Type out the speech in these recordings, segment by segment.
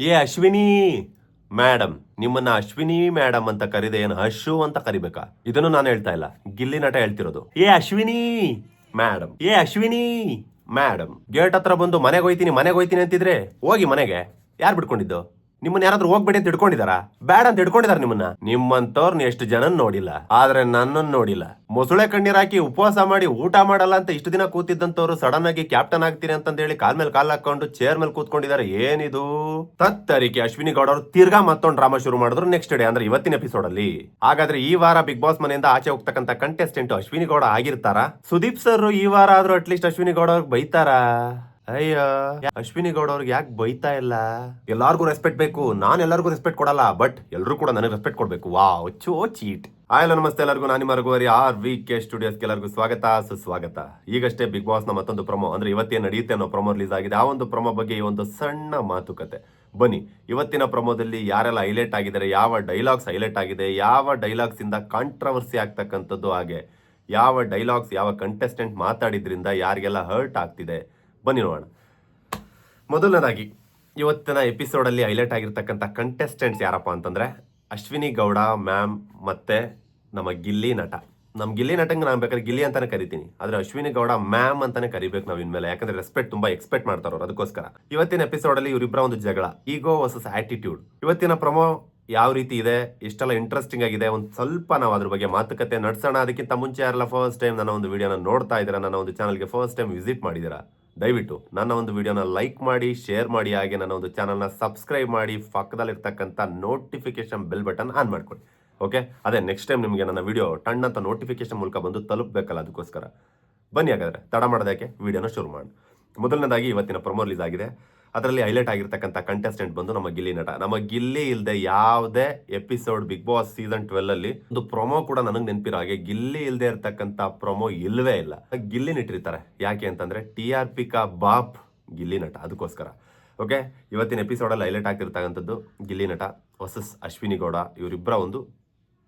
ಏ, ಅಶ್ವಿನಿ! ಮೇಡಮ್ ನಿಮ್ಮನ್ನ ಅಶ್ವಿನಿ ಮೇಡಮ್ ಅಂತ ಕರೀದೆ ಏನು? ಅಶು ಅಂತ ಕರಿಬೇಕಾ? ಇದನ್ನು ನಾನು ಹೇಳ್ತಾ ಇಲ್ಲ. ಗಿಲ್ಲಿ ನಟ ಹೇಳ್ತಿರೋದು. ಏ, ಅಶ್ವಿನಿ! ಮೇಡಮ್ ಏ, ಅಶ್ವಿನಿ! ಮೇಡಮ್ ಗೇಟ್ ಹತ್ರ ಬಂದು ಮನೆಗೆ ಹೋಯ್ತೀನಿ ಮನೆಗೆ ಹೋಯ್ತೀನಿ ಅಂತಿದ್ರೆ ಹೋಗಿ ಮನೆಗೆ. ಯಾರು ಬಿಡ್ಕೊಂಡಿದ್ದು ನಿಮ್ಮನ್ನ ಯಾರಾದ್ರೂ ಹೋಗ್ಬೇಡಿ ಅಂತ ಹಿಡ್ಕೊಂಡಿದಾರ? ಬ್ಯಾಡ ಅಂತ ಹಿಡ್ಕೊಂಡಿದಾರ ನಿಮ್ಮನ್ನ? ನಿಮ್ಮಂತವ್ರನ್ನ ಎಷ್ಟು ಜನ ನೋಡಿಲ್ಲ. ಆದ್ರೆ ನನ್ನನ್ನು ನೋಡಿಲ್ಲ. ಮೊಸಳೆ ಕಣ್ಣೀರ್ ಹಾಕಿ ಉಪವಾಸ ಮಾಡಿ ಊಟ ಮಾಡಲ್ಲ ಅಂತ ಇಷ್ಟು ದಿನ ಕೂತಿದ್ದಂತವ್ರು ಸಡನ್ ಆಗಿ ಕ್ಯಾಪ್ಟನ್ ಆಗ್ತೀನಿ ಅಂತಂದ ಹೇಳಿ ಕಾಲ್ ಮೇಲೆ ಕಾಲ್ ಹಾಕೊಂಡು ಚೇರ್ ಮೇಲೆ ಕೂತ್ಕೊಂಡಿದಾರೆ. ಏನಿದು? ತತ್ತರಿಕೆ ಅಶ್ವಿನಿ ಗೌಡ ಅವರು ತಿರ್ಗಾ ಮತ್ತೊಂದು ಡ್ರಾಮಾ ಶುರು ಮಾಡಿದ್ರು ನೆಕ್ಸ್ಟ್ ಡೇ ಅಂದ್ರೆ ಇವತ್ತಿನ ಎಪಿಸೋಡ್ ಅಲ್ಲಿ. ಹಾಗಾದ್ರೆ ಈ ವಾರ ಬಿಗ್ ಬಾಸ್ ಮನೆಯಿಂದ ಆಚೆ ಹೋಗ್ತಕ್ಕಂತ ಕಂಟೆಸ್ಟೆಂಟ್ ಅಶ್ವಿನಿ ಗೌಡ ಆಗಿರ್ತಾರ? ಸುದೀಪ್ ಸರ್ ಈ ವಾರ ಆದ್ರೂ ಅಟ್ಲೀಸ್ಟ್ ಅಶ್ವಿನಿ ಗೌಡ ಅವ್ರಿಗೆ ಬೈತಾರಾ? ಅಯ್ಯೋ. ಅಶ್ವಿನಿ ಗೌಡ ಅವ್ರಿಗೆ ಯಾಕೆ ಬೈತಾ ಇಲ್ಲ? ಎಲ್ಲಾರ್ಗು ರೆಸ್ಪೆಕ್ಟ್ ಬೇಕು. ನಾನು ಎಲ್ಲರಿಗೂ ರೆಸ್ಪೆಕ್ಟ್ ಕೊಡಲ್ಲ ಬಟ್ ಎಲ್ಲರೂ ಕೂಡ ನನಗೆ ರೆಸ್ಪೆಕ್ಟ್ ಕೊಡಬೇಕು. ವಾ ಚೋ ಚೀಟ್. ಆಯ್ ನಮಸ್ತೆ ಎಲ್ಲರಿಗೂ. ನಾನು ನಿಮ್ಮ ಆರ್ ವಿ ಕೆ ಸ್ಟುಡಿಯೋಸ್ಗೆ ಎಲ್ಲರಿಗೂ ಸ್ವಾಗತ, ಸುಸ್ವಾಗತ. ಈಗಷ್ಟೇ ಬಿಗ್ ಬಾಸ್ನ ಮತ್ತೊಂದು ಪ್ರೊಮೋ ಅಂದ್ರೆ ಇವತ್ತೇ ನಡೆಯುತ್ತೆ ಅನ್ನೋ ಪ್ರೊಮೋ ರಿಲೀಸ್ ಆಗಿದೆ. ಆ ಒಂದು ಪ್ರೊಮೋ ಬಗ್ಗೆ ಈ ಒಂದು ಸಣ್ಣ ಮಾತುಕತೆ. ಬನ್ನಿ, ಇವತ್ತಿನ ಪ್ರಮೋದಲ್ಲಿ ಯಾರೆಲ್ಲ ಹೈಲೈಟ್ ಆಗಿದ್ದಾರೆ, ಯಾವ ಡೈಲಾಗ್ಸ್ ಹೈಲೈಟ್ ಆಗಿದೆ, ಯಾವ ಡೈಲಾಗ್ಸ್ ಇಂದ ಕಾಂಟ್ರವರ್ಸಿ ಆಗ್ತಕ್ಕಂಥದ್ದು ಹಾಗೆ, ಯಾವ ಡೈಲಾಗ್ಸ್ ಯಾವ ಕಂಟೆಸ್ಟೆಂಟ್ ಮಾತಾಡಿದ್ರಿಂದ ಯಾರಿಗೆಲ್ಲ ಹರ್ಟ್ ಆಗ್ತಿದೆ ಬನ್ನಿ ನೋಡೋಣ. ಮೊದಲನೇದಾಗಿ, ಇವತ್ತಿನ ಎಪಿಸೋಡಲ್ಲಿ ಹೈಲೈಟ್ ಆಗಿರ್ತಕ್ಕಂಥ ಕಂಟೆಸ್ಟೆಂಟ್ಸ್ ಯಾರಪ್ಪ ಅಂತಂದರೆ, ಅಶ್ವಿನಿ ಗೌಡ, ಮ್ಯಾಮ್ ಮತ್ತು ನಮ್ಮ ಗಿಲ್ಲಿ ನಟ. ನಮ್ಮ ಗಿಲ್ಲಿ ನಟಂಗೆ ನಾನು ಬೇಕಾದ್ರೆ ಗಿಲ್ಲಿ ಅಂತಲೇ ಕರಿತೀನಿ. ಆದರೆ ಅಶ್ವಿನಿ ಗೌಡ, ಮ್ಯಾಮ್ ಅಂತಲೇ ಕರಿಬೇಕು ನಾವು ಇನ್ಮೇಲೆ. ಯಾಕಂದರೆ ರೆಸ್ಪೆಕ್ಟ್ ತುಂಬ ಎಕ್ಸ್ಪೆಕ್ಟ್ ಮಾಡ್ತಾರೆ ಅವ್ರು ಅದಕ್ಕೋಸ್ಕರ. ಇವತ್ತಿನ ಎಪಿಸೋಡಲ್ಲಿ ಇವರಿಬ್ಬರ ಒಂದು ಜಗಳ ಈಗೋ ವರ್ಸಸ್ ಆಟಿಟ್ಯೂಡ್ ಇವತ್ತಿನ ಪ್ರಮೋ ಯಾವ ರೀತಿ ಇದೆ, ಎಷ್ಟೆಲ್ಲ ಇಂಟ್ರೆಸ್ಟಿಂಗ್ ಆಗಿದೆ, ಒಂದು ಸ್ವಲ್ಪ ನಾವು ಅದ್ರ ಬಗ್ಗೆ ಮಾತುಕತೆ ನಡೆಸೋಣ. ಅದಕ್ಕಿಂತ ಮುಂಚೆ ಯಾರೆಲ್ಲ ಫಸ್ಟ್ ಟೈಮ್ ನನ್ನ ಒಂದು ವಿಡಿಯೋನ ನೋಡ್ತಾ ಇದ್ದೀರಾ, ನನ್ನ ಒಂದು ಚಾನಲ್ಗೆ ಫಸ್ಟ್ ಟೈಮ್ ವಿಸಿಟ್ ಮಾಡಿದ್ದೀರಾ ದಯವಿಟ್ಟು ನನ್ನ ಒಂದು ವಿಡಿಯೋನ ಲೈಕ್ ಮಾಡಿ, ಶೇರ್ ಮಾಡಿ, ಹಾಗೆ ನನ್ನ ಒಂದು ಚಾನಲ್ನ ಸಬ್ಸ್ಕ್ರೈಬ್ ಮಾಡಿ, ಪಕ್ಕದಲ್ಲಿರ್ತಕ್ಕಂಥ ನೋಟಿಫಿಕೇಶನ್ ಬೆಲ್ ಬಟನ್ ಆನ್ ಮಾಡ್ಕೊಳ್ಳಿ. ಓಕೆ? ಅದೇ ನೆಕ್ಸ್ಟ್ ಟೈಮ್ ನಿಮಗೆ ನನ್ನ ವಿಡಿಯೋ ಟಣ್ಣಂತ ನೋಟಿಫಿಕೇಶನ್ ಮೂಲಕ ಬಂದು ತಲುಪಬೇಕಲ್ಲ ಅದಕ್ಕೋಸ್ಕರ. ಬನ್ನಿ ಹಾಗಾದರೆ, ತಡ ಮಾಡೋದಕ್ಕೆ ವಿಡಿಯೋನ ಶುರು ಮಾಡಿ ಮೊದಲನೇದಾಗಿ ಇವತ್ತಿನ ಪ್ರೊಮೋ ರಿಲೀಸ್ ಆಗಿದೆ. ಅದರಲ್ಲಿ ಹೈಲೈಟ್ ಆಗಿರ್ತಕ್ಕಂಥ ಕಂಟೆಸ್ಟೆಂಟ್ ಬಂದು ನಮ್ಮ ಗಿಲ್ಲಿ ನಟ. ನಮ್ಮ ಗಿಲ್ಲಿ ಇಲ್ಲದೆ ಯಾವುದೇ episode Bigg Boss season twelve ಅಲ್ಲಿ ಒಂದು ಪ್ರೊಮೋ ಕೂಡ ನನಗೆ ನೆನಪಿರೋ ಹಾಗೆ ಗಿಲ್ಲಿ ಇಲ್ಲದೆ ಇರತಕ್ಕಂಥ ಪ್ರೊಮೋ ಇಲ್ಲವೇ ಇಲ್ಲ. ಗಿಲ್ಲಿ ನಿಟ್ಟಿರ್ತಾರೆ. ಯಾಕೆ ಅಂತಂದ್ರೆ ಟಿ ಆರ್ ಪಿ ಕಾ ಬಾಪ್ ಗಿಲ್ಲಿ ನಟ. ಅದಕ್ಕೋಸ್ಕರ ಓಕೆ ಇವತ್ತಿನ ಎಪಿಸೋಡಲ್ಲಿ ಹೈಲೈಟ್ ಆಗ್ತಿರ್ತಕ್ಕಂಥದ್ದು ಗಿಲ್ಲಿ ನಟ ವರ್ಸಸ್ ಅಶ್ವಿನಿ ಗೌಡ. ಇವರಿಬ್ಬರ ಒಂದು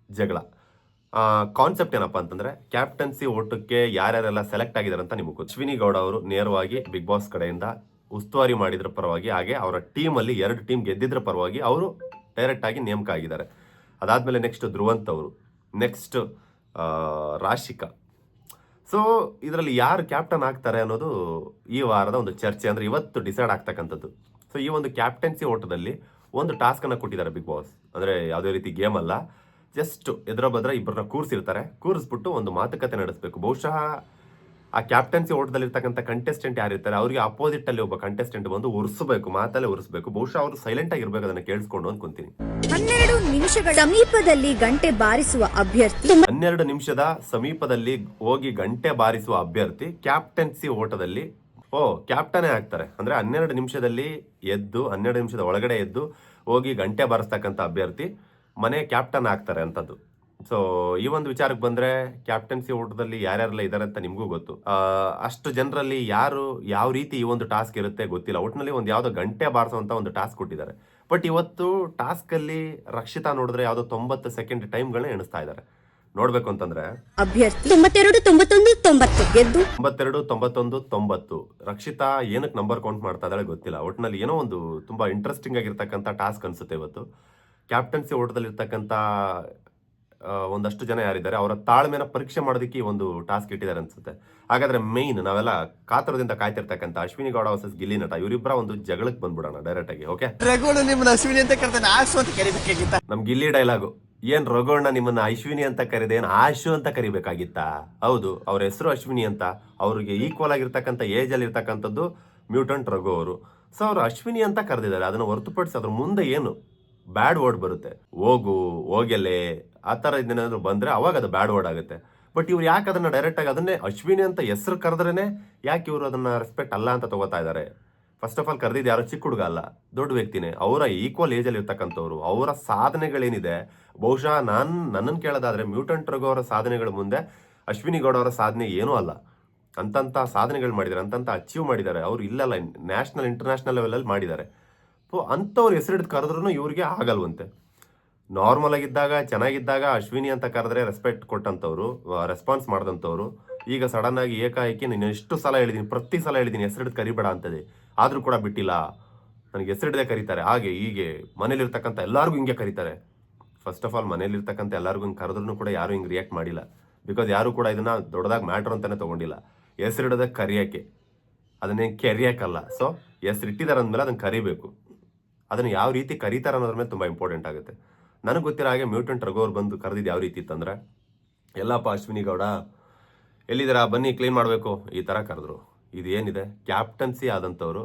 ಜಗಳ. ಕಾನ್ಸೆಪ್ಟ್ ಏನಪ್ಪ ಅಂತಂದ್ರೆ ಕ್ಯಾಪ್ಟನ್ಸಿ ಓಟಕ್ಕೆ ಯಾರ್ಯಾರೆಲ್ಲ ಸೆಲೆಕ್ಟ್ ಆಗಿದ್ದಾರೆ ಅಂತ ನಿಮಗೆ ಅಶ್ವಿನಿ ಗೌಡ ಅವರು ನೇರವಾಗಿ ಬಿಗ್ ಬಾಸ್ ಕಡೆಯಿಂದ ಉಸ್ತುವಾರಿ ಮಾಡಿದ್ರ ಪರವಾಗಿ, ಹಾಗೆ ಅವರ ಟೀಮ್ ಅಲ್ಲಿ ಎರಡು ಟೀಮ್ ಗೆದ್ದಿದ್ರ ಪರವಾಗಿ ಅವರು ಡೈರೆಕ್ಟ್ ಆಗಿ ನೇಮಕ ಆಗಿದ್ದಾರೆ. ಅದಾದಮೇಲೆ ನೆಕ್ಸ್ಟ್ ಧ್ರುವಂತ್ ಅವರು ನೆಕ್ಸ್ಟ್ ರಾಶಿಕಾ. ಸೊ ಇದರಲ್ಲಿ ಯಾರು ಕ್ಯಾಪ್ಟನ್ ಆಗ್ತಾರೆ ಅನ್ನೋದು ಈ ವಾರದ ಒಂದು ಚರ್ಚೆ, ಅಂದ್ರೆ ಇವತ್ತು ಡಿಸೈಡ್ ಆಗ್ತಕ್ಕಂಥದ್ದು. ಸೊ ಈ ಒಂದು ಕ್ಯಾಪ್ಟನ್ಸಿ ಓಟದಲ್ಲಿ ಒಂದು ಟಾಸ್ಕ್ ಅನ್ನ ಕೊಟ್ಟಿದ್ದಾರೆ ಬಿಗ್ ಬಾಸ್ ಅಂದ್ರೆ ಯಾವುದೇ ರೀತಿ ಗೇಮ್ ಅಲ್ಲ ಜಸ್ಟ್ ಎದುರ ಬದ್ರ ಇಬ್ಬರನ್ನ ಕೂರಿಸಿರ್ತಾರೆ. ಕೂರಿಸ್ಬಿಟ್ಟು ಒಂದು ಮಾತುಕತೆ ನಡೆಸಬೇಕು. ಬಹುಶಃ ಆ ಕ್ಯಾಪ್ಟನ್ಸಿ ಓಟದಲ್ಲಿರ್ತಕ್ಕಂಥ ಕಂಟೆಸ್ಟೆಂಟ್ ಯಾರಿರ್ತಾರೆ ಅವರಿಗೆ ಅಪೋಸಿಟ್ ಅಲ್ಲಿ ಒಬ್ಬ ಕಂಟೆಸ್ಟೆಂಟ್ ಬಂದು ಉರ್ಸಬೇಕು ಮಾತಲ್ಲೇ ಉರ್ಸಬೇಕು ಬಹುಶಃ ಅವರು ಸೈಲೆಂಟ್ ಆಗಿರ್ಬೇಕು ಅದನ್ನ ಕೇಳಿಸ್ಕೊಂಡು ಅನ್ಕೊಂತೀನಿ ಹನ್ನೆರಡು ನಿಮಿಷಗಳ ಸಮೀಪದಲ್ಲಿ ಗಂಟೆ ಬಾರಿಸುವ ಅಭ್ಯರ್ಥಿ ಹನ್ನೆರಡು ನಿಮಿಷದ ಸಮೀಪದಲ್ಲಿ ಹೋಗಿ ಗಂಟೆ ಬಾರಿಸುವ ಅಭ್ಯರ್ಥಿ ಕ್ಯಾಪ್ಟನ್ಸಿ ಓಟದಲ್ಲಿ ಓ ಕ್ಯಾಪ್ಟನೇ ಆಗ್ತಾರೆ. ಅಂದ್ರೆ ಹನ್ನೆರಡು ನಿಮಿಷದಲ್ಲಿ ಎದ್ದು ಹನ್ನೆರಡು ನಿಮಿಷದ ಒಳಗಡೆ ಎದ್ದು ಹೋಗಿ ಗಂಟೆ ಬಾರಿಸ್ತಕ್ಕಂಥ ಅಭ್ಯರ್ಥಿ ಮನೆ ಕ್ಯಾಪ್ಟನ್ ಆಗ್ತಾರೆ ಅಂತದ್ದು. ಸೊ ಈ ಒಂದು ವಿಚಾರಕ್ಕೆ ಬಂದರೆ ಕ್ಯಾಪ್ಟನ್ಸಿ ಓಟದಲ್ಲಿ ಯಾರ್ಯಾರೆಲ್ಲ ಇದ್ದಾರೆ ಅಂತ ನಿಮಗೂ ಗೊತ್ತು. ಅಷ್ಟು ಜನರಲ್ಲಿ ಯಾರು ಯಾವ ರೀತಿ ಈ ಒಂದು ಟಾಸ್ಕ್ ಇರುತ್ತೆ ಗೊತ್ತಿಲ್ಲ. ಒಟ್ಟಿನಲ್ಲಿ ಒಂದು ಯಾವುದೋ ಗಂಟೆ ಬಾರಿಸುವಂಥ ಒಂದು ಟಾಸ್ಕ್ ಕೊಟ್ಟಿದ್ದಾರೆ. ಬಟ್ ಇವತ್ತು ಟಾಸ್ಕಲ್ಲಿ ರಕ್ಷಿತಾ ನೋಡಿದ್ರೆ ಯಾವುದೋ ತೊಂಬತ್ತು ಸೆಕೆಂಡ್ ಟೈಮ್ಗಳನ್ನ ಎಣಿಸ್ತಾ ಇದ್ದಾರೆ. ನೋಡ್ಬೇಕು ಅಂತಂದ್ರೆ ಅಭ್ಯರ್ಥಿ ತೊಂಬತ್ತೆರಡು ತೊಂಬತ್ತೊಂದು ತೊಂಬತ್ತು. ಗೆದ್ದು? ತೊಂಬತ್ತೆರಡು ತೊಂಬತ್ತೊಂದು ತೊಂಬತ್ತು. ರಕ್ಷಿತಾ ಏನಕ್ಕೆ ನಂಬರ್ ಕೌಂಟ್ ಮಾಡ್ತಾ ಇದ್ದಾಳೆ ಗೊತ್ತಿಲ್ಲ. ಒಟ್ಟಿನಲ್ಲಿ ಏನೋ ಒಂದು ತುಂಬಾ ಇಂಟ್ರೆಸ್ಟಿಂಗ್ ಆಗಿರ್ತಕ್ಕಂಥ ಟಾಸ್ಕ್ ಅನ್ಸುತ್ತೆ ಇವತ್ತು. ಕ್ಯಾಪ್ಟನ್ಸಿ ಓಟದಲ್ಲಿರ್ತಕ್ಕಂಥ ಒಂದಷ್ಟು ಜನ ಯಾರಿದ್ದಾರೆ ಅವರ ತಾಳ್ಮೆನ ಪರೀಕ್ಷೆ ಮಾಡೋದಕ್ಕೆ ಒಂದು ಟಾಸ್ಕ್ ಇಟ್ಟಿದ್ದಾರೆ ಅನ್ಸುತ್ತೆ. ಹಾಗಾದ್ರೆ ಮೇನ್ ನಾವೆಲ್ಲ ಕಾತರದಿಂದ ಕಾಯ್ತಿರ್ತಕ್ಕಂಥ ಅಶ್ವಿನಿ ಗೌಡ ವರ್ಸಸ್ ಗಿಲ್ಲಿ ನಟ ಇವರಿಬ್ಬರ ಒಂದು ಜಗಳಕ್ಕೆ ಬಂದ್ಬಿಡೋಣ ಡೈರೆಕ್ಟ್ ಆಗಿ ಓಕೆ ಅಶ್ವಿನಿ ಅಂತ ಕರ್ತಾನೆ ಆಶು ಅಂತ ಕರಿಬೇಕಾಗಿತ್ತ? ನಮ್ ಗಿಲ್ಲಿ ಡೈಲಾಗು ಏನ್ ರಘುವಣ್ಣ ನಿಮ್ಮನ್ನ ಅಶ್ವಿನಿ ಅಂತ ಕರೀದೆ ಏನ್ ಆಶು ಅಂತ ಕರಿಬೇಕಾಗಿತ್ತಾ? ಹೌದು ಅವ್ರ ಹೆಸರು ಅಶ್ವಿನಿ ಅಂತ ಅವ್ರಿಗೆ ಈಕ್ವಲ್ ಆಗಿರ್ತಕ್ಕಂಥ ಏಜ್ ಅಲ್ಲಿ ಇರ್ತಕ್ಕಂಥದ್ದು ಮ್ಯೂಟಂಟ್ ರಘು ಅವರು. ಸೊ ಅವ್ರು ಅಶ್ವಿನಿ ಅಂತ ಕರೆದಿದ್ದಾರೆ ಅದನ್ನ ಹೊರತುಪಡಿಸಿ ಅದ್ರ ಮುಂದೆ ಏನು ಬ್ಯಾಡ್ ವರ್ಡ್ ಬರುತ್ತೆ. ಹೋಗು, ಹೋಗೆಲೆ, ಆ ಥರ ಇದೇನಾದ್ರು ಬಂದ್ರೆ ಅವಾಗ ಅದು ಬ್ಯಾಡ್ ವರ್ಡ್ ಆಗುತ್ತೆ. ಬಟ್ ಇವ್ರು ಯಾಕೆ ಅದನ್ನು ಡೈರೆಕ್ಟ್ ಆಗಿ ಅದನ್ನೇ ಅಶ್ವಿನಿ ಅಂತ ಹೆಸರು ಕರೆದ್ರೇನೆ ಯಾಕೆ ಇವರು ಅದನ್ನ ರೆಸ್ಪೆಕ್ಟ್ ಅಲ್ಲ ಅಂತ ತಗೋತಾ ಇದ್ದಾರೆ ಫಸ್ಟ್ ಆಫ್ ಆಲ್ ಕರೆದಿದ್ದು ಯಾರೋ? ಚಿಕ್ಕ ಹುಡುಗ ಅಲ್ಲ. ದೊಡ್ಡ ವ್ಯಕ್ತಿನೇ. ಅವರ ಈಕ್ವಲ್ ಏಜ್ ಅಲ್ಲಿ ಇರ್ತಕ್ಕಂಥವ್ರು. ಅವರ ಸಾಧನೆಗಳೇನಿದೆ? ಬಹುಶಃ ನಾನು ನನ್ನನ್ನು ಕೇಳೋದಾದ್ರೆ ಮ್ಯೂಟಂಟ್ ರಘು ಅವರ ಸಾಧನೆಗಳ ಮುಂದೆ ಅಶ್ವಿನಿ ಗೌಡ ಅವರ ಸಾಧನೆ ಏನೂ ಅಲ್ಲ. ಅಂತಂತ ಸಾಧನೆಗಳು ಮಾಡಿದ್ದಾರೆ ಅಂತಂತ ಅಚೀವ್ ಮಾಡಿದ್ದಾರೆ ಅವರು ಇಲ್ಲಲ್ಲ ನ್ಯಾಷನಲ್ ಇಂಟರ್ನ್ಯಾಷನಲ್ ಲೆವೆಲಲ್ಲಿ ಮಾಡಿದ್ದಾರೆ ಸೊ ಅಂಥವ್ರು ಹೆಸರಿಡ್ದು ಕರೆದ್ರೂ ಇವ್ರಿಗೆ ಆಗಲ್ವಂತೆ. ನಾರ್ಮಲ್ ಆಗಿದ್ದಾಗ, ಚೆನ್ನಾಗಿದ್ದಾಗ ಅಶ್ವಿನಿ ಅಂತ ಕರೆದ್ರೆ ರೆಸ್ಪೆಕ್ಟ್ ಕೊಟ್ಟಂಥವ್ರು ರೆಸ್ಪಾನ್ಸ್ ಮಾಡಿದಂಥವ್ರು ಈಗ ಸಡನ್ ಆಗಿ ಏಕಾಏಕಿ ನೀನು ಎಷ್ಟು ಸಲ ಹೇಳಿದ್ದೀನಿ ಪ್ರತಿ ಸಲ ಹೇಳಿದ್ದೀನಿ ಹೆಸರಿಡ್ದು ಕರಿಬೇಡ ಅಂತದೆ. ಆದರೂ ಕೂಡ ಬಿಟ್ಟಿಲ್ಲ. ನನಗೆ ಹೆಸರಿಡದೆ ಕರೀತಾರೆ. ಹಾಗೆ ಹೀಗೆ ಮನೇಲಿರ್ತಕ್ಕಂಥ ಎಲ್ಲರಿಗೂ ಹಿಂಗೆ ಕರೀತಾರೆ. ಫಸ್ಟ್ ಆಫ್ ಆಲ್ ಮನೇಲಿರ್ತಕ್ಕಂಥ ಎಲ್ಲರಿಗೂ ಹಿಂಗೆ ಕರೆದ್ರೂ ಕೂಡ ಯಾರು ಹಿಂಗೆ ರಿಯಾಕ್ಟ್ ಮಾಡಿಲ್ಲ. ಬಿಕಾಸ್ ಯಾರು ಕೂಡ ಇದನ್ನ ದೊಡ್ಡದಾಗಿ ಮ್ಯಾಟ್ರ್ ಅಂತಲೇ ತಗೊಂಡಿಲ್ಲ. ಹೆಸರಿಡದೆ ಕರಿಯೋಕ್ಕೆ. ಅದನ್ನೇನು ಕೆರಿಯೋಕ್ಕಲ್ಲ. ಸೊ ಹೆಸರಿಟ್ಟಿದ್ದಾರೆ ಅಂದಮೇಲೆ ಅದನ್ನು ಕರಿಬೇಕು. ಅದನ್ನು ಯಾವ ರೀತಿ ಕರೀತಾರೆ ಅನ್ನೋದ್ರ ಮೇಲೆ ತುಂಬ ಇಂಪಾರ್ಟೆಂಟ್ ಆಗುತ್ತೆ. ನನಗೆ ಗೊತ್ತಿರೋ ಹಾಗೆ ಮ್ಯೂಟೆಂಟ್ ರಘುವ್ರು ಬಂದು ಕರೆದಿದ್ದು ಯಾವ ರೀತಿ ಇತ್ತಂದ್ರೆ, ಎಲ್ಲಪ್ಪ ಅಶ್ವಿನಿ ಗೌಡ, ಎಲ್ಲಿದ್ದೀರಾ? ಬನ್ನಿ, ಕ್ಲೀನ್ ಮಾಡಬೇಕು. ಈ ಥರ ಕರೆದ್ರು. ಇದು ಏನಿದೆ? ಕ್ಯಾಪ್ಟನ್ಸಿ ಆದಂಥವ್ರು,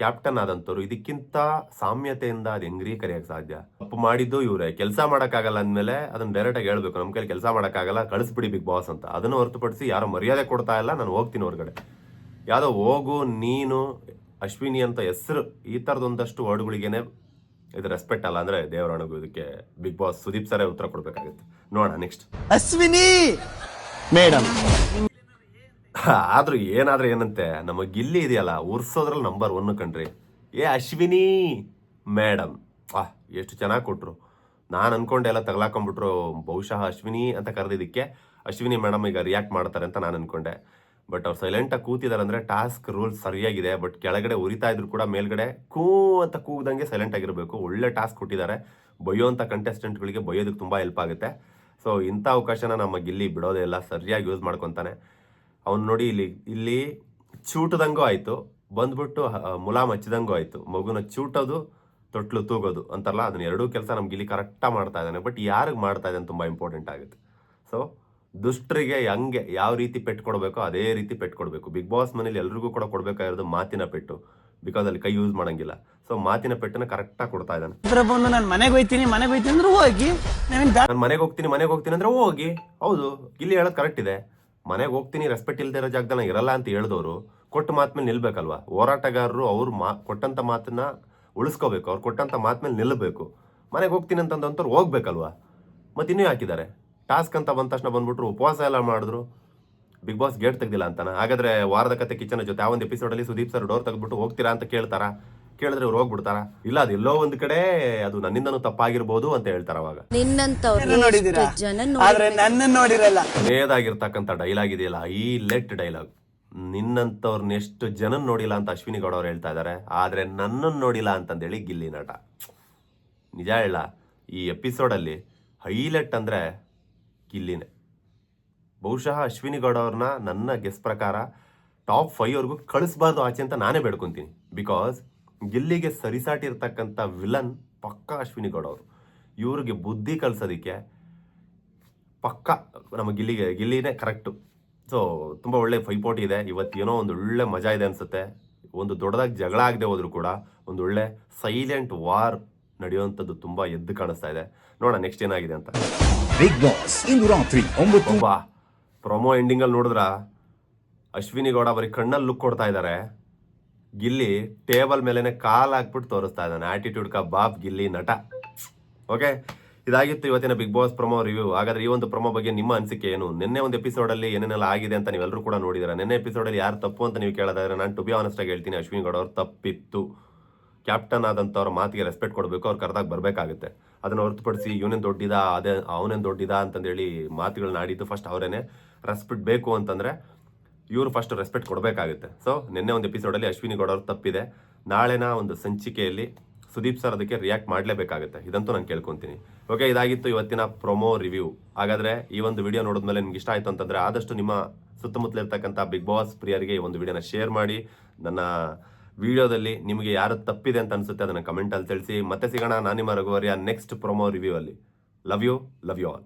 ಕ್ಯಾಪ್ಟನ್ ಆದಂಥವ್ರು, ಇದಕ್ಕಿಂತ ಸಾಮ್ಯತೆಯಿಂದ ಅದು ಹೆಂಗ್ರಿ ಕರೆಯೋಕ್ಕೆ ಸಾಧ್ಯ? ತಪ್ಪು ಮಾಡಿದ್ದು ಇವರೇ. ಕೆಲಸ ಮಾಡೋಕ್ಕಾಗಲ್ಲ ಅಂದಮೇಲೆ ಅದನ್ನು ಡೈರೆಕ್ಟಾಗಿ ಹೇಳ್ಬೇಕು. ನಮ್ಮ ಕೈಲಿ ಕೆಲಸ ಮಾಡೋಕ್ಕಾಗಲ್ಲ, ಕಳಿಸ್ಬಿಡಿ ಬಿಗ್ ಬಾಸ್ ಅಂತ. ಅದನ್ನು ಹೊರತುಪಡಿಸಿ ಯಾರೋ ಮರ್ಯಾದೆ ಕೊಡ್ತಾ ಇಲ್ಲ. ನಾನು ಹೋಗ್ತೀನಿ ಹೊರಗಡೆ. ಯಾವುದೋ ಹೋಗು, ನೀನು ಅಶ್ವಿನಿ ಅಂತ ಹೆಸರು ಈ ಥರದೊಂದಷ್ಟು ವರ್ಡ್ಗಳಿಗೇನೆ ಇದು ರೆಸ್ಪೆಕ್ಟ್ ಅಲ್ಲ ಅಂದರೆ ದೇವರ ಇದಕ್ಕೆ ಬಿಗ್ ಬಾಸ್ ಸುದೀಪ್ ಸರೇ ಉತ್ತರ ಕೊಡಬೇಕಾಗುತ್ತೆ. ನೋಡೋಣ ನೆಕ್ಸ್ಟ್ ಅಶ್ವಿನಿ! ಮೇಡಮ್. ಆದರೂ ಏನಾದರೂ ಏನಂತೆ? ನಮಗೆ ಗಿಲ್ಲಿ ಇದೆಯಲ್ಲ ಉರ್ಸೋದ್ರಲ್ಲಿ ನಂಬರ್ ಒನ್ ಕಣ್ರಿ. ಏ ಅಶ್ವಿನಿ! ಮೇಡಮ್. ಆ ಎಷ್ಟು ಚೆನ್ನಾಗಿ ಕೊಟ್ರು. ನಾನು ಅನ್ಕೊಂಡೆ ಎಲ್ಲ ತಗಲಾಕೊಂಡ್ಬಿಟ್ರು. ಬಹುಶಃ ಅಶ್ವಿನಿ ಅಂತ ಕರೆದಿದ್ದಕ್ಕೆ ಅಶ್ವಿನಿ ಮೇಡಮ್ ಈಗ ರಿಯಾಕ್ಟ್ ಮಾಡ್ತಾರೆ ಅಂತ ನಾನು ಅನ್ಕೊಂಡೆ. ಬಟ್ ಅವ್ರು ಸೈಲೆಂಟಾಗಿ ಕೂತಿದ್ದಾರೆ ಅಂದರೆ ಟಾಸ್ಕ್ ರೂಲ್ ಸರಿಯಾಗಿದೆ, ಬಟ್ ಕೆಳಗಡೆ ಉರಿತಾ ಇದ್ರು ಕೂಡ ಮೇಲ್ಗಡೆ ಕೂ ಅಂತ ಕೂಗ್ದಂಗೆ ಸೈಲೆಂಟ್ ಆಗಿರಬೇಕು. ಒಳ್ಳೆ ಟಾಸ್ಕ್ ಕೊಟ್ಟಿದ್ದಾರೆ ಬೈಯೋಂಥ ಕಂಟೆಸ್ಟೆಂಟ್ಗಳಿಗೆ ಬಯ್ಯೋದಕ್ಕೆ ತುಂಬ ಹೆಲ್ಪ್ ಆಗುತ್ತೆ. ಸೊ ಇಂಥ ಅವಕಾಶನ ನಮ್ಮ ಗಿಲ್ಲಿ ಬಿಡೋದೇ ಇಲ್ಲ. ಸರಿಯಾಗಿ ಯೂಸ್ ಮಾಡ್ಕೊತಾನೆ. ಅವ್ನು ನೋಡಿ ಇಲ್ಲಿ ಇಲ್ಲಿ ಚೂಟದಂಗೂ ಆಯಿತು. ಬಂದ್ಬಿಟ್ಟು ಮುಲಾಮ್ ಹಚ್ಚಿದಂಗೂ ಆಯಿತು. ಮಗುನ ಚೂಟೋದು, ತೊಟ್ಲು ತೂಗೋದು ಅಂತಾರಲ್ಲ, ಅದನ್ನ ಎರಡೂ ಕೆಲಸ ನಮ್ಗೆ ಇಲ್ಲಿ ಕರೆಕ್ಟಾಗಿ ಮಾಡ್ತಾ ಇದ್ದಾನೆ. ಬಟ್ ಯಾರಿಗೆ ಮಾಡ್ತಾ ಇದ್ದಾನೆ ತುಂಬ ಇಂಪಾರ್ಟೆಂಟ್ ಆಗುತ್ತೆ. ಸೊ ದುಷ್ಟರಿಗೆ ಹಂಗೆ ಯಾವ ರೀತಿ ಪೆಟ್ಟು ಕೊಡಬೇಕೋ ಅದೇ ರೀತಿ ಪೆಟ್ಟು ಕೊಡಬೇಕು. ಬಿಗ್ ಬಾಸ್ ಮನೇಲಿ ಎಲ್ರಿಗೂ ಕೂಡ ಕೊಡಬೇಕಾಗಿರೋದು ಮಾತಿನ ಪೆಟ್ಟು. ಬಿಕಾಸ್ ಅಲ್ಲಿ ಕೈ ಯೂಸ್ ಮಾಡಂಗಿಲ್ಲ. ಸೊ ಮಾತಿನ ಪೆಟ್ಟನ್ನ ಕರೆಕ್ಟಾಗಿ ಕೊಡ್ತಾ ಇದ್ದಾನೆ. ಬಂದು ನಾನು ಮನೆಗೆ ಹೋಯ್ತೀನಿ ಮನೆಗೆ ಹೋಯ್ತೀನಿ ಅಂದ್ರೆ ಹೋಗಿ. ನಾನು ಮನೆಗೆ ಹೋಗ್ತೀನಿ ಮನೆಗೆ ಹೋಗ್ತೀನಿ ಅಂದ್ರೆ ಹೋಗಿ. ಹೌದು ಇಲ್ಲಿ ಹೇಳೋದು ಕರೆಕ್ಟ್ ಇದೆ. ಮನೆಗೆ ಹೋಗ್ತೀನಿ ರೆಸ್ಪೆಕ್ಟ್ ಇಲ್ಲದೆ ಇರೋ ಜಾಗದಲ್ಲಿ ಇರಲ್ಲ ಅಂತ ಹೇಳಿದವರು ಕೊಟ್ಟ ಮಾತ್ ಮೇಲೆ ನಿಲ್ಬೇಕಲ್ವಾ? ಹೋರಾಟಗಾರರು ಅವ್ರು ಮಾ ಕೊಟ್ಟಂತ ಮಾತನ್ನ ಉಳಿಸ್ಕೋಬೇಕು. ಅವ್ರು ಕೊಟ್ಟಂತ ಮಾತು ಮೇಲೆ ನಿಲ್ಲಬೇಕು ಮನೆಗೆ ಹೋಗ್ತೀನಿ ಅಂತಂದಂಥವ್ರು ಹೋಗ್ಬೇಕಲ್ವಾ? ಮತ್ತಿನ್ನೂ ಹಾಕಿದ್ದಾರೆ ಟಾಸ್ಕ್ ಅಂತ ಬಂದ ತಕ್ಷಣ ಬಂದ್ಬಿಟ್ರು ಉಪವಾಸ ಎಲ್ಲ ಮಾಡಿದ್ರು. ಬಿಗ್ ಬಾಸ್ ಗೇಟ್ ತೆಗ್ದಿಲ್ಲ ಅಂತಾನೆ? ಹಾಗಾದ್ರೆ ವಾರದ ಕತೆ ಕಿಚನ್ ಜೊತೆ ಆ ಒಂದು ಎಪಿಸೋಡಲ್ಲಿ ಸುದೀಪ್ ಸರ್ ಡೋರ್ ತೆಗೆದ್ಬಿಟ್ಟು ಹೋಗ್ತೀರಾ ಅಂತ ಕೇಳ್ತಾರಾ? ಕೇಳಿದ್ರೆ ಇವ್ರು ಹೋಗ್ಬಿಡ್ತಾರ? ಇಲ್ಲ ಅದು ಎಲ್ಲೋ ಒಂದ್ ಕಡೆ ಅದು ನನ್ನಿಂದನು ತಪ್ಪಾಗಿರ್ಬೋದು ಅಂತ ಹೇಳ್ತಾರ ಅವಾಗ. ಕೊನೆಯದಾಗಿರ್ತಕ್ಕಂಥ ಡೈಲಾಗ್ ಇದೆಯಲ್ಲ ಈ ಲೆಟ್ ಡೈಲಾಗ್ ನಿನ್ನಂತವ್ರನ್ನ ಎಷ್ಟು ಜನ ನೋಡಿಲ್ಲ ಅಂತ ಅಶ್ವಿನಿ ಗೌಡ ಅವ್ರು ಹೇಳ್ತಾ ಇದಾರೆ. ಆದ್ರೆ ನನ್ನನ್ನು ನೋಡಿಲ್ಲ ಅಂತಂದೇಳಿ ಗಿಲ್ಲಿ ನಟ. ನಿಜ ಹೇಳ ಈ ಎಪಿಸೋಡಲ್ಲಿ ಹೈಲೈಟ್ ಅಂದ್ರೆ ಗಿಲ್ಲಿನೇ ಬಹುಶಃ ಅಶ್ವಿನಿ ಗೌಡ ಅವ್ರನ್ನ ನನ್ನ ಗೆಸ್ ಪ್ರಕಾರ ಟಾಪ್ ಫೈವ್ ವರ್ಗೂ ಕಳಿಸ್ಬಾರ್ದು ಆಚೆ ಅಂತ ನಾನೇ ಬೇಡ್ಕೊತೀನಿ. ಬಿಕಾಸ್ ಗಿಲ್ಲಿಗೆ ಸರಿಸಾಟಿರ್ತಕ್ಕಂಥ ವಿಲನ್ ಪಕ್ಕ ಅಶ್ವಿನಿ ಗೌಡ ಅವರು. ಇವ್ರಿಗೆ ಬುದ್ಧಿ ಕಲಿಸೋದಕ್ಕೆ ಪಕ್ಕ ನಮ್ಮ ಗಿಲ್ಲಿಗೆ, ಗಿಲ್ಲಿನೇ ಕರೆಕ್ಟು ಸೊ ತುಂಬ ಒಳ್ಳೆ ಪೈಪೋಟಿ ಇದೆ. ಇವತ್ತು ಏನೋ ಒಂದು ಒಳ್ಳೆ ಮಜಾ ಇದೆ ಅನಿಸುತ್ತೆ. ಒಂದು ದೊಡ್ಡದಾಗಿ ಜಗಳ ಆಗದೆ ಹೋದರೂ ಕೂಡ ಒಂದು ಒಳ್ಳೆ ಸೈಲೆಂಟ್ ವಾರ್ ನಡೆಯುವಂಥದ್ದು ತುಂಬ ಎದ್ದು ಕಾಣಿಸ್ತಾ ಇದೆ. ನೋಡೋಣ ನೆಕ್ಸ್ಟ್ ಏನಾಗಿದೆ ಅಂತ. ಬಿಗ್ ಬಾಸ್ ಇಂದು ರಾತ್ರಿ ಒಂಬತ್ತು ಪ್ರೊಮೋ ಎಂಡಿಂಗಲ್ಲಿ ನೋಡಿದ್ರ? ಅಶ್ವಿನಿ ಗೌಡ ಬರೀ ಕಣ್ಣಲ್ಲಿ ಲುಕ್ ಕೊಡ್ತಾ ಇದ್ದಾರೆ ಗಿಲ್ಲಿ ಟೇಬಲ್ ಮೇಲೆನೆ ಕಾಲ್ ಹಾಕ್ಬಿಟ್ಟು ತೋರಿಸ್ತಾ ಇದ್ದಾನೆ. ಆಟಿಟ್ಯೂಡ್ ಕಾ ಬಾಬ್ ಗಿಲ್ಲಿ ನಟ. ಓಕೆ ಇದಾಗಿತ್ತು ಇವತ್ತಿನ ಬಿಗ್ ಬಾಸ್ ಪ್ರೊಮೋ ರಿವ್ಯೂ ಹಾಗಾದ್ರೆ ಈ ಒಂದು ಪ್ರೊಮೋ ಬಗ್ಗೆ ನಿಮ್ಮ ಅನಿಸಿಕೆ ಏನು? ನಿನ್ನೆ ಒಂದು ಎಪಿಸೋಡಲ್ಲಿ ಏನೇನೆಲ್ಲ ಆಗಿದೆ ಅಂತ ನೀವೆಲ್ಲರೂ ಕೂಡ ನೋಡಿದಾರೆ? ನಿನ್ನೆ ಎಪಿಸೋಡಲ್ಲಿ ಯಾರು ತಪ್ಪು ಅಂತ ನೀವು ಕೇಳೋದಾದ್ರೆ ನಾನು ಟು ಬಿ ಆನೆಸ್ಟ್ ಆಗಿ ಹೇಳ್ತೀನಿ ಅಶ್ವಿನಿ ಗೌಡ ಅವ್ರು ತಪ್ಪಿತ್ತು. ಕ್ಯಾಪ್ಟನ್ ಆದಂಥವ್ರ ಮಾತಿಗೆ ರೆಸ್ಪೆಕ್ಟ್ ಕೊಡಬೇಕು, ಅವ್ರು ಕರೆದಾಗ ಬರಬೇಕಾಗುತ್ತೆ. ಅದನ್ನು ಹೊರತುಪಡಿಸಿ ಇವನೇನು ದೊಡ್ಡಿದ, ಅದೇ, ಅವನೇನು ದೊಡ್ಡಿದ ಅಂತಂದೇಳಿ ಮಾತುಗಳನ್ನ ಆಡಿದ್ದು ಫಸ್ಟ್ ಅವರೇನೆ. ರೆಸ್ಪೆಕ್ಟ್ ಬೇಕು ಅಂತಂದ್ರೆ ಇವರು ಫಸ್ಟ್ ರೆಸ್ಪೆಕ್ಟ್ ಕೊಡಬೇಕಾಗುತ್ತೆ. ಸೊ ನಿನ್ನೆ ಒಂದು ಎಪಿಸೋಡಲ್ಲಿ ಅಶ್ವಿನಿ ಗೌಡ ಅವ್ರು ತಪ್ಪಿದೆ. ನಾಳೆನ ಒಂದು ಸಂಚಿಕೆಯಲ್ಲಿ ಸುದೀಪ್ ಸರ್ ಅದಕ್ಕೆ ರಿಯಾಕ್ಟ್ ಮಾಡಲೇಬೇಕಾಗುತ್ತೆ. ಇದಂತೂ ನಾನು ಕೇಳ್ಕೊತೀನಿ. ಓಕೆ ಇದಾಗಿತ್ತು ಇವತ್ತಿನ ಪ್ರೊಮೋ ರಿವ್ಯೂ ಹಾಗಾದ್ರೆ ಈ ಒಂದು ವಿಡಿಯೋ ನೋಡಿದ್ಮೇಲೆ ನಿಮ್ಗೆ ಇಷ್ಟ ಆಯ್ತು ಅಂತಂದ್ರೆ ಆದಷ್ಟು ನಿಮ್ಮ ಸುತ್ತಮುತ್ತಲಿರ್ತಕ್ಕಂಥ ಬಿಗ್ ಬಾಸ್ ಪ್ರಿಯರಿಗೆ ಈ ಒಂದು ವಿಡಿಯೋನ ಶೇರ್ ಮಾಡಿ. ನನ್ನ ವಿಡಿಯೋದಲ್ಲಿ ನಿಮಗೆ ಯಾರು ತಪ್ಪಿದೆ ಅಂತ ಅನ್ಸುತ್ತೆ, ಅದನ್ನು ಕಮೆಂಟಲ್ಲಿ ತಿಳಿಸಿ. ಮತ್ತೆ ಸಿಗೋಣ ನಾನು ನಿಮ್ಮ ನೆಕ್ಸ್ಟ್ ಪ್ರೊಮೋ ರಿವ್ಯೂ ಅಲ್ಲಿ. Love you love you all